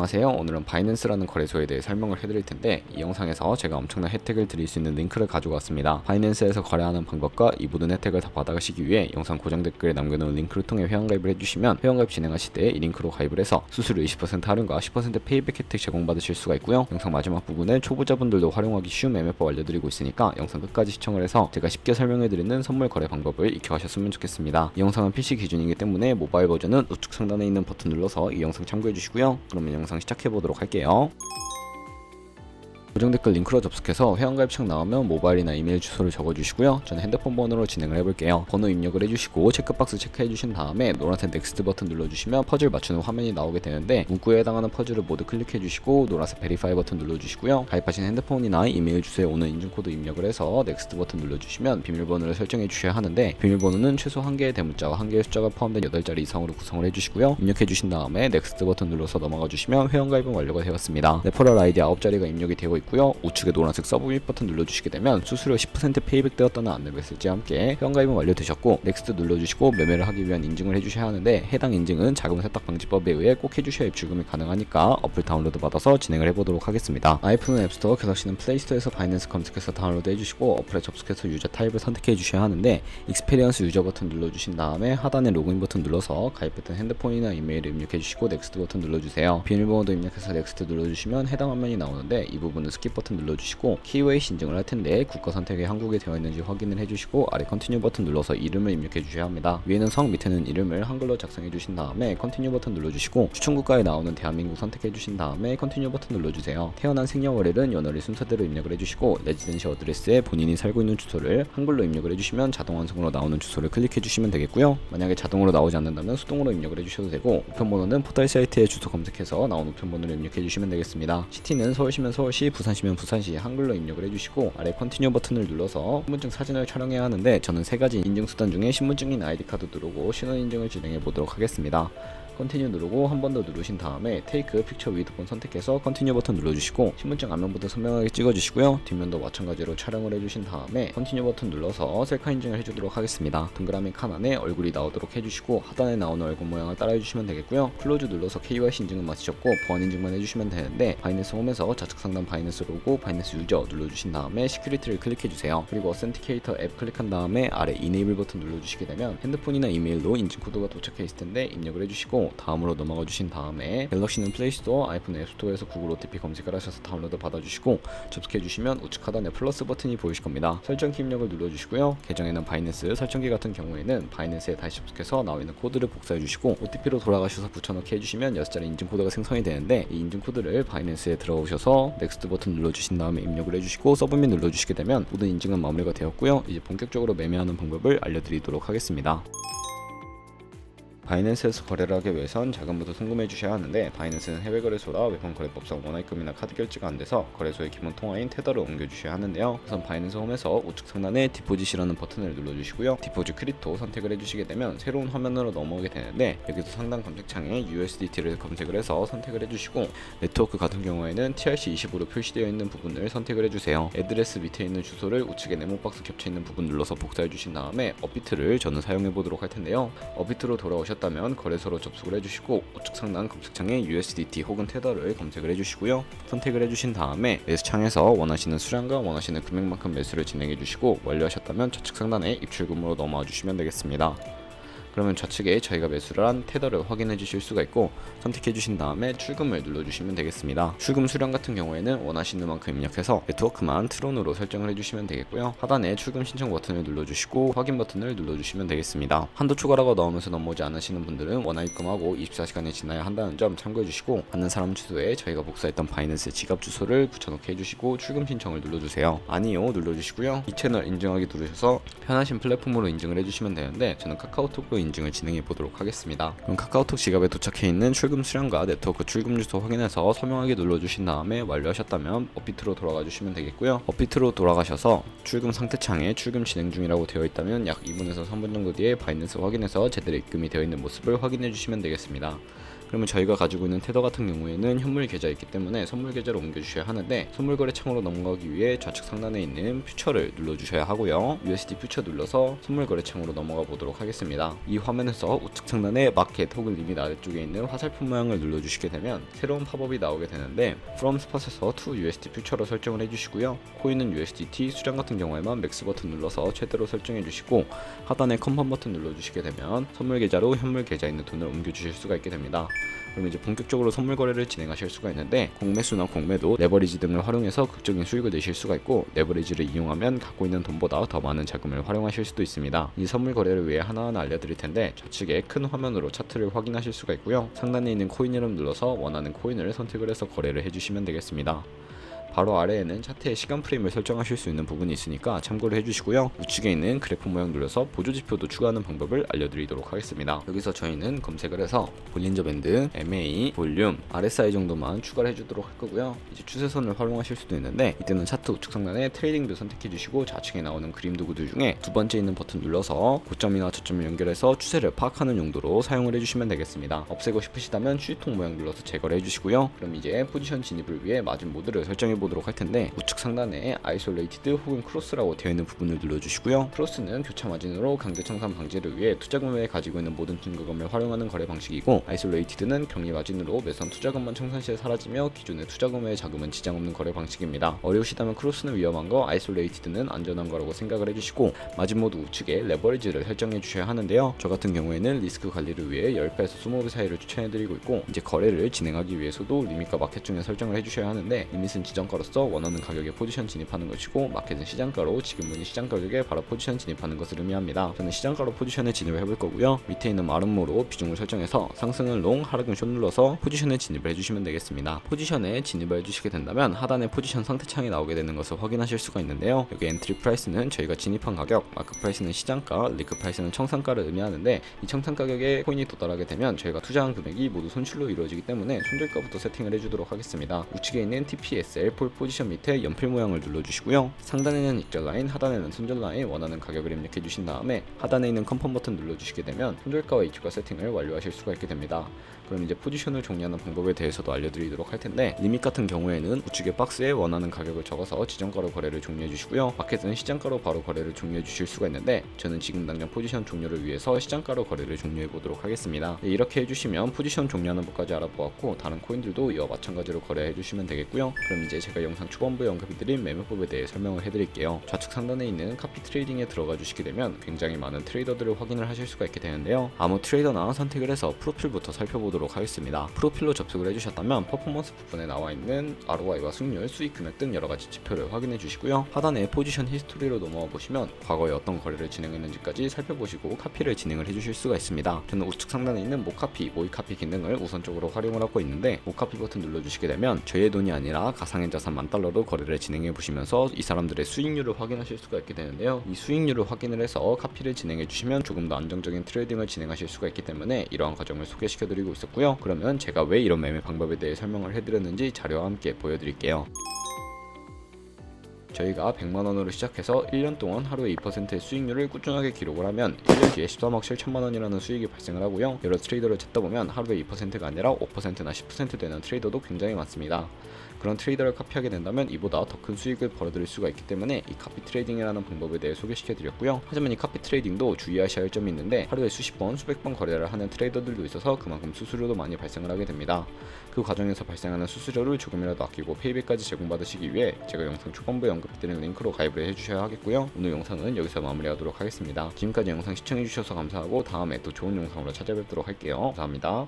안녕하세요. 오늘은 바이낸스라는 거래소에 대해 설명을 해드릴 텐데 이 영상에서 제가 엄청난 혜택을 드릴 수 있는 링크를 가지고 왔습니다. 바이낸스에서 거래하는 방법과 이 모든 혜택을 다 받아가시기 위해 영상 고정 댓글에 남겨놓은 링크를 통해 회원가입을 해주시면 회원가입 진행하실 때 이 링크로 가입을 해서 수수료 20% 할인과 10% 페이백 혜택 제공받으실 수가 있고요. 영상 마지막 부분에 초보자분들도 활용하기 쉬운 매매법 알려드리고 있으니까 영상 끝까지 시청을 해서 제가 쉽게 설명해드리는 선물 거래 방법을 익혀가셨으면 좋겠습니다. 이 영상은 PC 기준이기 때문에 모바일 버전은 우측 상단에 있는 버튼 눌러서 이 영상 참고해 주시고요. 그러면 영상 시작해 보도록 할게요. 고정 댓글 링크로 접속해서 회원가입창 나오면 모바일이나 이메일 주소를 적어주시고요. 저는 핸드폰 번호로 진행을 해볼게요. 번호 입력을 해주시고 체크박스 체크해주신 다음에 노란색 넥스트 버튼 눌러주시면 퍼즐 맞추는 화면이 나오게 되는데 문구에 해당하는 퍼즐을 모두 클릭해주시고 노란색 베리파이 버튼 눌러주시고요. 가입하신 핸드폰이나 이메일 주소에 오는 인증코드 입력을 해서 넥스트 버튼 눌러주시면 비밀번호를 설정해 주셔야 하는데 비밀번호는 최소 한 개의 대문자와 한 개의 숫자가 포함된 8자리 이상으로 구성을 해주시고요. 입력해 주신 다음에 넥스트 버튼 눌러서 넘어가 주시면 회원가입은 완료가 되었습니다. 레퍼럴 아이디 9자리가 입력이 되고 있고 요. 우측에 노란색 서브밋 버튼 눌러주시게 되면 수수료 10% 페이백 되었다는 안내 메시지와 함께 회원가입은 완료되셨고 넥스트 눌러주시고 매매를 하기 위한 인증을 해주셔야 하는데 해당 인증은 자금 세탁 방지법에 의해 꼭 해주셔야 입출금이 가능하니까 어플 다운로드 받아서 진행을 해보도록 하겠습니다. 아이폰은 앱스토어, 갤럭시는 플레이스토어에서 바이낸스 검색해서 다운로드 해주시고 어플에 접속해서 유저 타입을 선택해 주셔야 하는데 익스페리언스 유저 버튼 눌러주신 다음에 하단에 로그인 버튼 눌러서 가입했던 핸드폰이나 이메일을 입력해 주시고 넥스트 버튼 눌러주세요. 비밀번호도 입력해서 넥스트 눌러주시면 해당 화면이 나오는데 이 부분은 스킵 버튼 눌러주시고 키웨이 신증을 할 텐데 국가 선택에 한국에 되어 있는지 확인을 해주시고 아래 컨티뉴 버튼 눌러서 이름을 입력해 주셔야 합니다. 위에는 성, 밑에는 이름을 한글로 작성해 주신 다음에 컨티뉴 버튼 눌러주시고 추천 국가에 나오는 대한민국 선택해 주신 다음에 컨티뉴 버튼 눌러주세요. 태어난 생년월일은 연월일 순서대로 입력을 해주시고 레지던시 어드레스에 본인이 살고 있는 주소를 한글로 입력을 해주시면 자동 완성으로 나오는 주소를 클릭해 주시면 되겠고요. 만약에 자동으로 나오지 않는다면 수동으로 입력을 해주셔도 되고 우편번호는 포털 사이트에 주소 검색해서 나온 우편번호를 입력해 주시면 되겠습니다. 시티는 서울시면 서울시, 부산시면 부산시 한글로 입력을 해주시고 아래 컨티뉴 버튼을 눌러서 신분증 사진을 촬영해야 하는데 저는 세 가지 인증 수단 중에 신분증인 아이디 카드 누르고 신원 인증을 진행해 보도록 하겠습니다. 컨티뉴 누르고 한 번 더 누르신 다음에 테이크 픽처 위드 폰 선택해서 컨티뉴 버튼 눌러주시고 신분증 앞면부터 선명하게 찍어주시고요. 뒷면도 마찬가지로 촬영을 해주신 다음에 컨티뉴 버튼 눌러서 셀카 인증을 해주도록 하겠습니다. 동그라미 칸 안에 얼굴이 나오도록 해주시고 하단에 나오는 얼굴 모양을 따라해주시면 되겠고요. 클로즈 눌러서 KYC 인증은 마치셨고 보안 인증만 해주시면 되는데 바이낸스 홈에서 좌측 상단 바이낸스 로고 바이낸스 유저 눌러주신 다음에 시큐리티를 클릭해주세요. 그리고 어센티케이터 앱 클릭한 다음에 아래 이네이블 버튼 눌러주시게 되면 핸드폰이나 이메일로 인증 코드가 도착해 있을 텐데 입력을 해주시고 다음으로 넘어가 주신 다음에 갤럭시는 플레이스토어, 아이폰 앱스토어에서 구글 OTP 검색을 하셔서 다운로드 받아주시고 접속해 주시면 우측 하단에 플러스 버튼이 보이실 겁니다. 설정키 입력을 눌러주시고요. 계정에는 바이낸스 설정키 같은 경우에는 바이낸스에 다시 접속해서 나와 있는 코드를 복사해 주시고 OTP로 돌아가셔서 붙여넣기 해주시면 6자리 인증 코드가 생성이 되는데 이 인증 코드를 바이낸스에 들어오셔서 넥스트 버튼 눌러주신 다음에 입력을 해주시고 서브밋 눌러주시게 되면 모든 인증은 마무리가 되었고요. 이제 본격적으로 매매하는 방법을 알려드리도록 하겠습니다. 바이낸스에서 거래를 하기 위해선 자금부터 송금해 주셔야 하는데 바이낸스는 해외 거래소라 외환 거래법상 원화입금이나 카드 결제가 안 돼서 거래소의 기본 통화인 테더를 옮겨 주셔야 하는데요. 우선 바이낸스 홈에서 우측 상단에 디포짓이라는 버튼을 눌러 주시고요. 디포짓 크립토 선택을 해 주시게 되면 새로운 화면으로 넘어오게 되는데 여기서 상단 검색창에 USDT를 검색을 해서 선택을 해 주시고 네트워크 같은 경우에는 TRC20으로 표시되어 있는 부분을 선택을 해 주세요. 애드레스 밑에 있는 주소를 우측에 네모박스 겹쳐 있는 부분 눌러서 복사해 주신 다음에 업비트를 저는 사용해 보도록 할 텐데요. 업비트로 돌아오셨 하셨다면 거래소로 접속을 해주시고 우측 상단 검색창에 USDT 혹은 테더를 검색을 해주시고요. 선택을 해주신 다음에 매수 창에서 원하시는 수량과 원하시는 금액만큼 매수를 진행해 주시고 완료하셨다면 좌측 상단에 입출금으로 넘어와 주시면 되겠습니다. 그러면 좌측에 저희가 매수를 한 테더를 확인해 주실 수가 있고 선택해 주신 다음에 출금을 눌러 주시면 되겠습니다. 출금 수량 같은 경우에는 원하시는 만큼 입력해서 네트워크만 트론으로 설정을 해 주시면 되겠고요. 하단에 출금 신청 버튼을 눌러 주시고 확인 버튼을 눌러 주시면 되겠습니다. 한도 추가라고 나오면서 넘어오지 않으시는 분들은 원화 입금하고 24시간이 지나야 한다는 점 참고해 주시고 받는 사람 주소에 저희가 복사했던 바이낸스 지갑 주소를 붙여넣기 해주시고 출금 신청을 눌러주세요. 아니요 눌러주시고요. 이 채널 인증하기 누르셔서 편하신 플랫폼으로 인증을 해주시면 되는데 저는 카카오톡으로 인증을 진행해 보도록 하겠습니다. 그럼 카카오톡 지갑에 도착해 있는 출금 수량과 네트워크 출금 주소 확인해서 서명하기 눌러주신 다음에 완료하셨다면 업비트로 돌아가 주시면 되겠고요. 업비트로 돌아가셔서 출금 상태 창에 출금 진행 중이라고 되어 있다면 약 2분에서 3분 정도 뒤에 바이낸스 확인해서 제대로 입금이 되어 있는 모습을 확인해 주시면 되겠습니다. 그러면 저희가 가지고 있는 테더 같은 경우에는 현물 계좌 있기 때문에 선물 계좌로 옮겨주셔야 하는데 선물 거래 창으로 넘어가기 위해 좌측 상단에 있는 퓨처를 눌러주셔야 하고요. USD 퓨처 눌러서 선물 거래 창으로 넘어가 보도록 하겠습니다. 이 화면에서 우측 상단에 마켓 혹은 리밋 아래쪽에 있는 화살표 모양을 눌러주시게 되면 새로운 팝업이 나오게 되는데 from spot에서 to USD 퓨처로 설정을 해주시고요. 코인은 USDT 수량 같은 경우에만 맥스 버튼 눌러서 최대로 설정해 주시고 하단에 컨펌 버튼 눌러주시게 되면 선물 계좌로 현물 계좌에 있는 돈을 옮겨주실 수가 있게 됩니다. 그럼 이제 본격적으로 선물 거래를 진행하실 수가 있는데 공매수나 공매도 레버리지 등을 활용해서 극적인 수익을 내실 수가 있고 레버리지를 이용하면 갖고 있는 돈보다 더 많은 자금을 활용하실 수도 있습니다. 이 선물 거래를 위해 하나하나 알려드릴 텐데 좌측에 큰 화면으로 차트를 확인하실 수가 있고요. 상단에 있는 코인 이름 눌러서 원하는 코인을 선택을 해서 거래를 해주시면 되겠습니다. 바로 아래에는 차트의 시간 프레임을 설정하실 수 있는 부분이 있으니까 참고를 해주시고요. 우측에 있는 그래프 모양 눌러서 보조 지표도 추가하는 방법을 알려드리도록 하겠습니다. 여기서 저희는 검색을 해서 볼린저 밴드, MA, 볼륨, RSI 정도만 추가를 해주도록 할 거고요. 이제 추세선을 활용하실 수도 있는데 이때는 차트 우측 상단에 트레이딩도 선택해주시고 좌측에 나오는 그림 도구들 중에 두 번째 있는 버튼 눌러서 고점이나 저점을 연결해서 추세를 파악하는 용도로 사용을 해주시면 되겠습니다. 없애고 싶으시다면 추이통 모양 눌러서 제거를 해주시고요. 그럼 이제 포지션 진입을 위해 마진 모드를 설정해 보도록 할 텐데 우측 상단에 아이솔레이티드 혹은 크로스라고 되어 있는 부분을 눌러주시고요. 크로스는 교차 마진으로 강제 청산 방지를 위해 투자금에 가지고 있는 모든 증거금을 활용하는 거래 방식이고 아이솔레이티드는 격리 마진으로 매선 투자금만 청산 시에 사라지며 기존의 투자금의 자금은 지장 없는 거래 방식입니다. 어려우시다면 크로스는 위험한 거, 아이솔레이티드는 안전한 거라고 생각을 해주시고 마진 모드 우측에 레버리지를 설정해 주셔야 하는데요. 저 같은 경우에는 리스크 관리를 위해 10배에서 20배 사이를 추천해드리고 있고 이제 거래를 진행하기 위해서도 리밋과 마켓 중에 설정을 해주셔야 하는데 리밋은 지정 가로서 원하는 가격에 포지션 진입하는 것이고 마켓은 시장가로 지금 보는 시장 가격에 바로 포지션 진입하는 것을 의미합니다. 저는 시장가로 포지션에 진입을 해볼 거고요. 밑에 있는 마름모로 비중을 설정해서 상승은 롱, 하락은 숏 눌러서 포지션에 진입을 해주시면 되겠습니다. 포지션에 진입을 해주시게 된다면 하단에 포지션 상태 창이 나오게 되는 것을 확인하실 수가 있는데요. 여기 엔트리 프라이스는 저희가 진입한 가격, 마크 프라이스는 시장가, 리크 프라이스는 청산가를 의미하는데 이 청산 가격에 코인이 도달하게 되면 저희가 투자한 금액이 모두 손실로 이루어지기 때문에 손절가부터 세팅을 해주도록 하겠습니다. 우측에 있는 TPSL 폴 포지션 밑에 연필 모양을 눌러주시고요. 상단에는 익절 라인, 하단에는 손절 라인 원하는 가격을 입력해 주신 다음에 하단에 있는 컨펌 버튼 눌러주시게 되면 손절가와 이축가 세팅을 완료하실 수가 있게 됩니다. 그럼 이제 포지션을 정리하는 방법에 대해서도 알려드리도록 할 텐데 리밋 같은 경우에는 우측에 박스에 원하는 가격을 적어서 지정가로 거래를 종료해 주시고요. 마켓은 시장가로 바로 거래를 종료해 주실 수가 있는데 저는 지금 당장 포지션 종료를 위해서 시장가로 거래를 종료해 보도록 하겠습니다. 네, 이렇게 해주시면 포지션 종료하는 법까지 알아보았고 다른 코인들도 이와 마찬가지로 거래해 주시면 되겠고요. 그럼 이제 제가 영상 초반부에 언급해드린 매매법에 대해 설명을 해드릴게요. 좌측 상단에 있는 카피 트레이딩에 들어가 주시게 되면 굉장히 많은 트레이더들을 확인을 하실 수가 있게 되는데요. 아무 트레이더나 선택을 해서 프로필부터 살펴보도록 하겠습니다. 프로필로 접속을 해주셨다면 퍼포먼스 부분에 나와 있는 ROI와 승률, 수익 금액 등 여러 가지 지표를 확인해 주시고요. 하단에 포지션 히스토리로 넘어와 보시면 과거에 어떤 거래를 진행했는지까지 살펴보시고 카피를 진행을 해주실 수가 있습니다. 저는 우측 상단에 있는 모카피, 모이카피 기능을 우선적으로 활용을 하고 있는데 모카피 버튼 눌러주시게 되면 저의 돈이 아니라 가상의 자산 만 달러로 거래를 진행해 보시면서 이 사람들의 수익률을 확인하실 수가 있게 되는데요. 이 수익률을 확인을 해서 카피를 진행해 주시면 조금 더 안정적인 트레이딩을 진행하실 수가 있기 때문에 이러한 과정을 소개시켜 드리고 있었 고요. 그러면 제가 왜 이런 매매 방법에 대해 설명을 해드렸는지 자료와 함께 보여드릴게요. 저희가 100만 원으로 시작해서 1년 동안 하루에 2%의 수익률을 꾸준하게 기록을 하면 1년 뒤에 13억 7천만 원이라는 수익이 발생을 하고요. 여러 트레이더를 찾다 보면 하루에 2%가 아니라 5%나 10% 되는 트레이더도 굉장히 많습니다. 그런 트레이더를 카피하게 된다면 이보다 더 큰 수익을 벌어들일 수가 있기 때문에 이 카피 트레이딩이라는 방법에 대해 소개시켜 드렸고요. 하지만 이 카피 트레이딩도 주의하셔야 할 점이 있는데 하루에 수십 번, 수백 번 거래를 하는 트레이더들도 있어서 그만큼 수수료도 많이 발생을 하게 됩니다. 그 과정에서 발생하는 수수료를 조금이라도 아끼고 페이백까지 제공받으시기 위해 제가 영상 초반부에 언급드린 링크로 가입을 해주셔야 하겠고요. 오늘 영상은 여기서 마무리하도록 하겠습니다. 지금까지 영상 시청해주셔서 감사하고 다음에 또 좋은 영상으로 찾아뵙도록 할게요. 감사합니다.